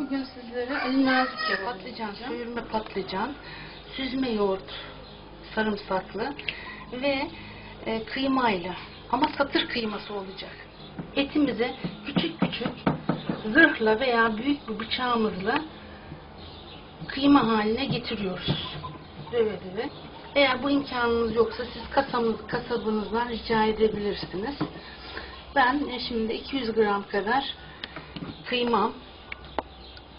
Bugün sizlere Ali Nazik patlıcan, suyurma patlıcan, süzme yoğurt, sarımsaklı ve e, kıymayla ama satır kıyması olacak. Etimizi küçük küçük zırhla veya büyük bir bıçağımızla kıyma haline getiriyoruz. Döve döve. Eğer bu imkanınız yoksa siz kasamız, kasabınızdan rica edebilirsiniz. Ben e, şimdi 200 gram kadar kıymam,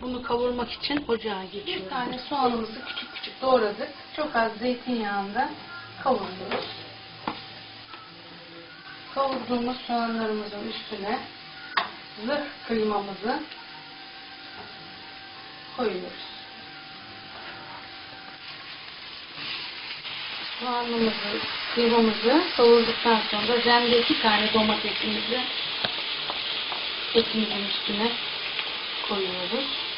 bunu kavurmak için ocağa geçiyorum. Bir tane soğanımızı küçük küçük doğradık. Çok az zeytinyağında kavuruyoruz. Kavurduğumuz soğanlarımızın üstüne zırh kıymamızı koyuyoruz. Soğanımızı, kıymamızı kavurduktan sonra rende iki tane domatesimizi etimizin üstüne koyuyoruz.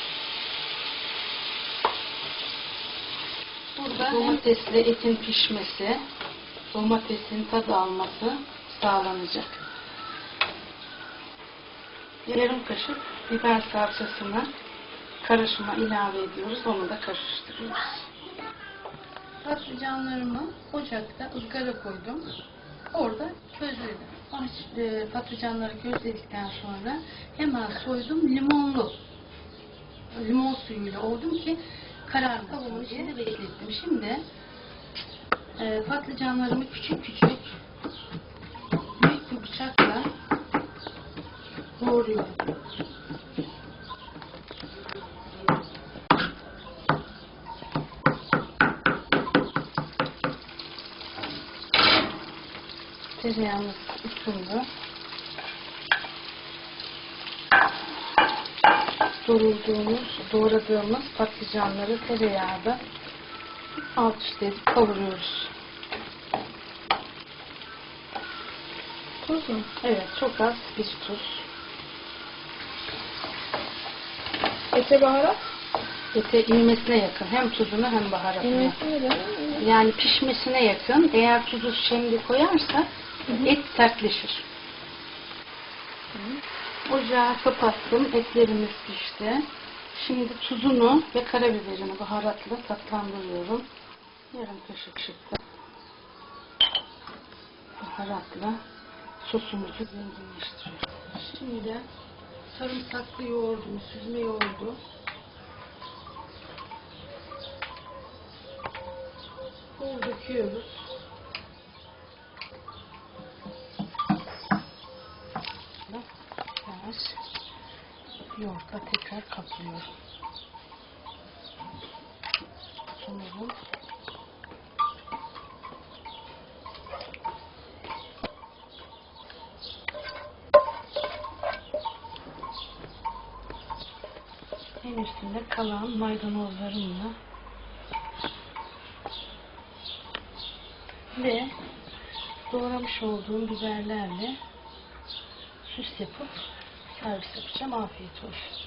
Burada domatesle etin pişmesi, domatesin tadı alması sağlanacak. Yarım kaşık biber salçasını karışıma ilave ediyoruz. Onu da karıştırıyoruz. Patlıcanlarımı ocakta ızgara koydum. Orada közledim. Aç- e, Patlıcanları közledikten sonra hemen soydum limonlu. Limon suyuyla oldum ki kararmasın Tavuğun içinde beklettim. Şimdi e, patlıcanlarımı küçük küçük büyük bir bıçakla doğruyorum. Tereyağımız ısındı. Doğrulduğumuz, doğradığımız patlıcanları tereyağda alt üst edip kavuruyoruz. Tuz mu? Evet, çok az bir tuz. Ete baharat. Ete inmesine yakın. Hem tuzunu hem baharatını. İnmesi ne demek? Yani pişmesine yakın. Eğer tuzu şimdi koyarsa et sertleşir. Ocağı kapattım. Etlerimiz pişti. Şimdi tuzunu ve karabiberini baharatla tatlandırıyorum. Yarım kaşık şıkkı. Baharatla sosumuzu zenginleştiriyoruz. Şimdi sarımsaklı yoğurdumu, süzme yoğurdu bol döküyoruz. Yoğurtla tekrar kaplıyorum. Sanırım en üstünde kalan maydanozlarımla ve doğramış olduğum biberlerle süs yapıp servis yapacağım. Afiyet olsun.